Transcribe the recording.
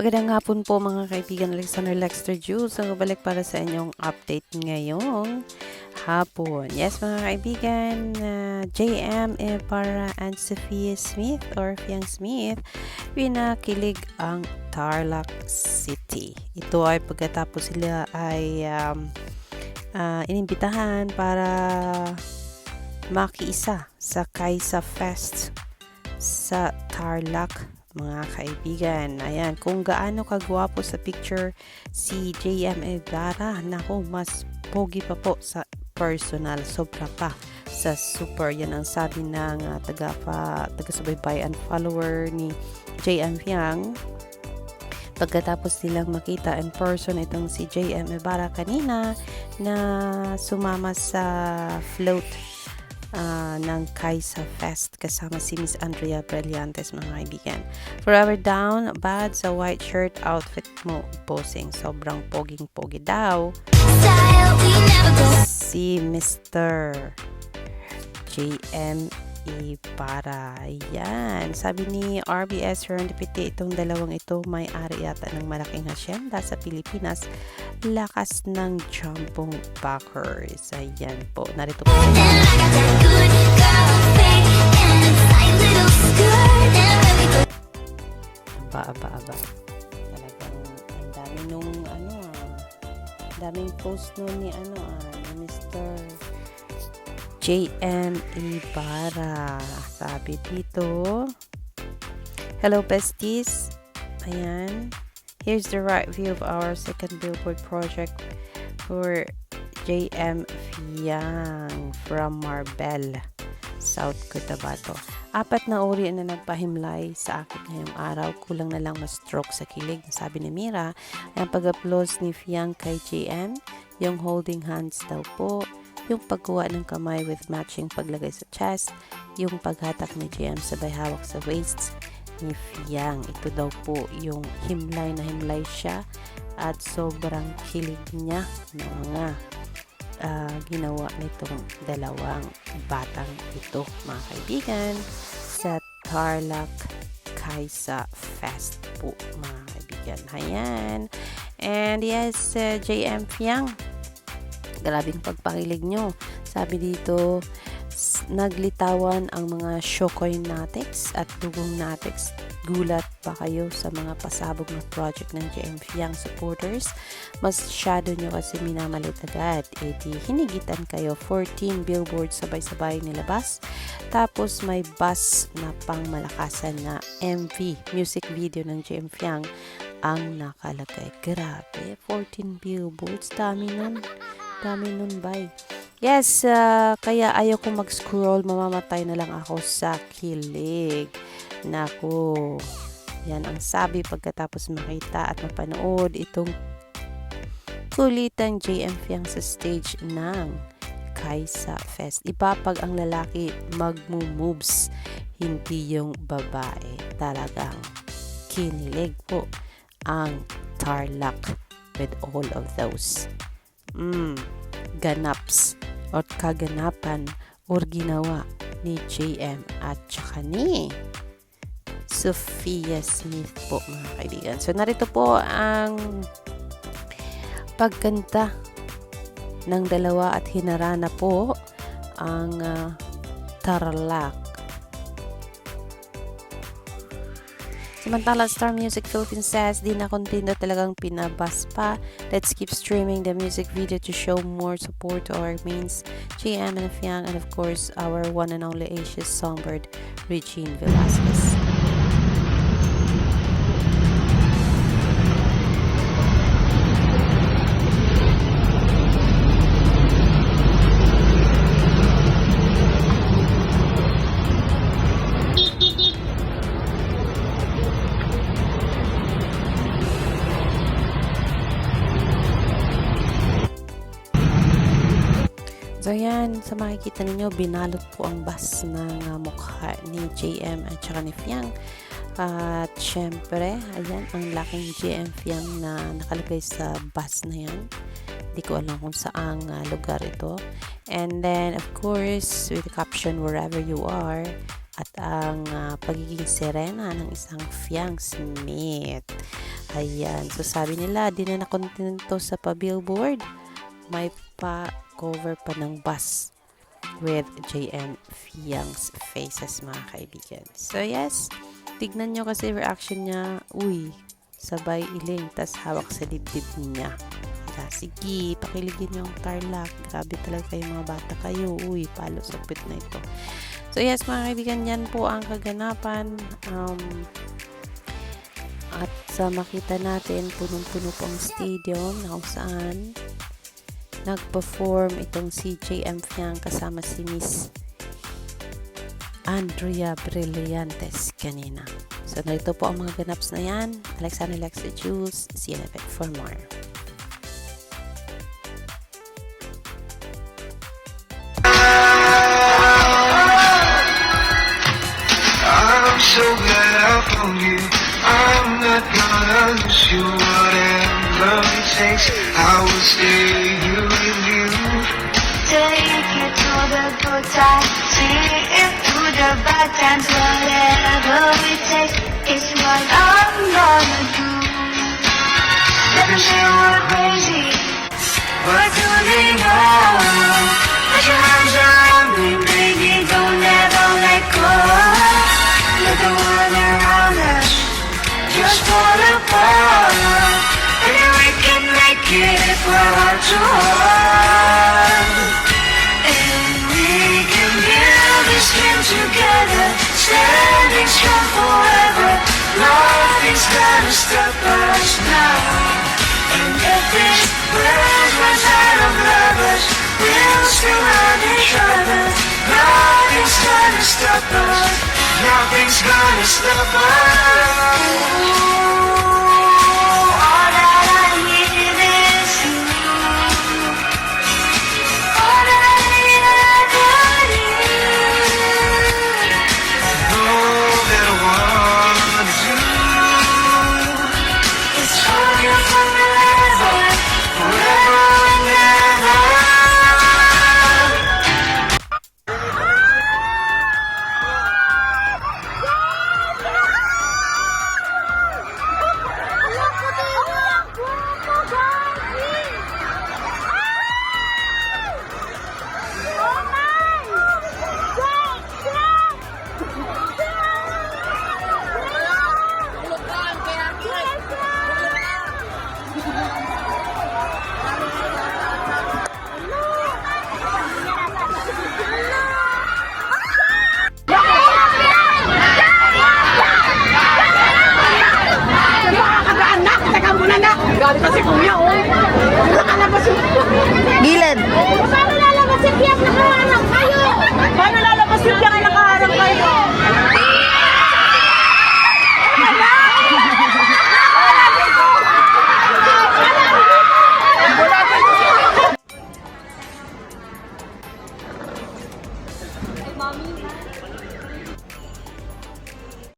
Magandang hapon po mga kaibigan Alexander Lexter Jules. Ang balik para sa inyong update ngayong hapon. Yes mga kaibigan, uh, JM eh, para and Sophia Smith or Fiang Smith, pinakilig ang Tarlac City. Ito ay pagkatapos sila ay um, uh, inimbitahan para makiisa sa Kaisa Fest sa Tarlac mga kaibigan. Ayan, kung gaano kagwapo sa picture si JM Evara, nako, mas pogi pa po sa personal. Sobra pa sa super. Yan ang sabi ng uh, taga, pa, taga-subaybay and follower ni JM Yang. Pagkatapos nilang makita in person itong si JM Ibarra kanina na sumama sa float uh, ng Kaisa Fest kasama si Miss Andrea Brillantes mga kaibigan. Forever down, bad sa white shirt outfit mo posing. Sobrang poging-pogi daw. Style never go. Si Mr. JM para Yan. Sabi ni RBS Serendipity, itong dalawang ito may ari yata ng malaking hasyenda sa Pilipinas. Lakas ng jumpong backers. Ayan po. Narito po. Aba, aba, aba. Talagang ang dami nung ano ah. Daming post nun ni ano ah, ni Mr. JM Ibarra. Sabi dito, Hello, besties. Ayan. Here's the right view of our second billboard project for JM Fiang from Marbel, South Cotabato. Apat na uri na nagpahimlay sa akin ngayong araw. Kulang na lang ma-stroke sa kilig. Sabi ni Mira, ang pag-applause ni Fiang kay JM, yung holding hands daw po, yung pagkuha ng kamay with matching paglagay sa chest, yung paghatak ni JM sabay hawak sa waists ni Fiang. Ito daw po yung himlay na himlay siya at sobrang kilig niya ng mga ah, ginawa nitong dalawang batang ito mga kaibigan sa Tarlac Kaisa Fest po mga kaibigan. Ayan. And yes, uh, JM Fiang, grabing pagpakilig nyo. Sabi dito, naglitawan ang mga Shokoy Natics at Dugong Natics. Gulat pa kayo sa mga pasabog na project ng JM Fiang supporters. Masyado nyo kasi minamalit agad. E di hinigitan kayo 14 billboards sabay-sabay nilabas. Tapos may bus na pang malakasan na MV, music video ng JM Fiang ang nakalagay. Grabe, 14 billboards. Dami nun. Dami nun, bye. Yes, ah, kaya ayaw ko mag-scroll. Mamamatay na lang ako sa kilig. Nako. Yan ang sabi pagkatapos makita at mapanood itong kulitang JM Fiang sa stage ng Kaisa Fest. Iba pag ang lalaki magmo-moves, hindi yung babae. Talagang kinilig po ang Tarlac with all of those mm, ganaps or kaganapan or ginawa ni JM at saka ni Sophia Smith po mga kaibigan. So narito po ang pagkanta ng dalawa at hinarana po ang ah, Tarlac. Samantala, Star Music Philippines says, di na kontento talagang pinabas pa. Let's keep streaming the music video to show more support to our mains, JM and Fiang, and of course, our one and only Asia's songbird, Regine Velasquez. So yan, sa makikita ninyo, binalot po ang bus ng uh, mukha ni JM at saka ni Fiang. At syempre, ayan, ang laking JM Fiang na nakalagay sa bus na yan. Hindi ko alam kung saang uh, lugar ito. And then, of course, with the caption, wherever you are, at ang ah, pagiging serena ng isang Fiang Smith. Ayan. So, sabi nila, di na nakontento sa pa-billboard. May pa-cover pa ng bus with JM Fiang's faces, mga kaibigan. So, yes. Tignan nyo kasi reaction niya. Uy, sabay iling, tas hawak sa dibdib niya. Kaya, sige, pakiligin yung Tarlac. Grabe talaga kayo mga bata kayo. Uy, palo sa pit na ito. So, yes, mga kaibigan, yan po ang kaganapan. Um, at sa makita natin, punong-puno po ang stadium na kung saan nag-perform itong si JM Fiang kasama si Miss Andrea Brillantes kanina. So, narito po ang mga ganaps na yan. Alexander Lex Jules, CNFX for more. I'm so glad I found you. I'm not gonna lose you. Whatever it takes, I will stay. Take it to the good times, see it through the bad times. Whatever it takes is what I'm gonna do. Let say we're crazy, but do they Now. And if runs out of lovers, we'll still each other. Nothing's gonna stop us. Nothing's gonna stop us. Kuya, oh. Nakalabas yung... Gilid.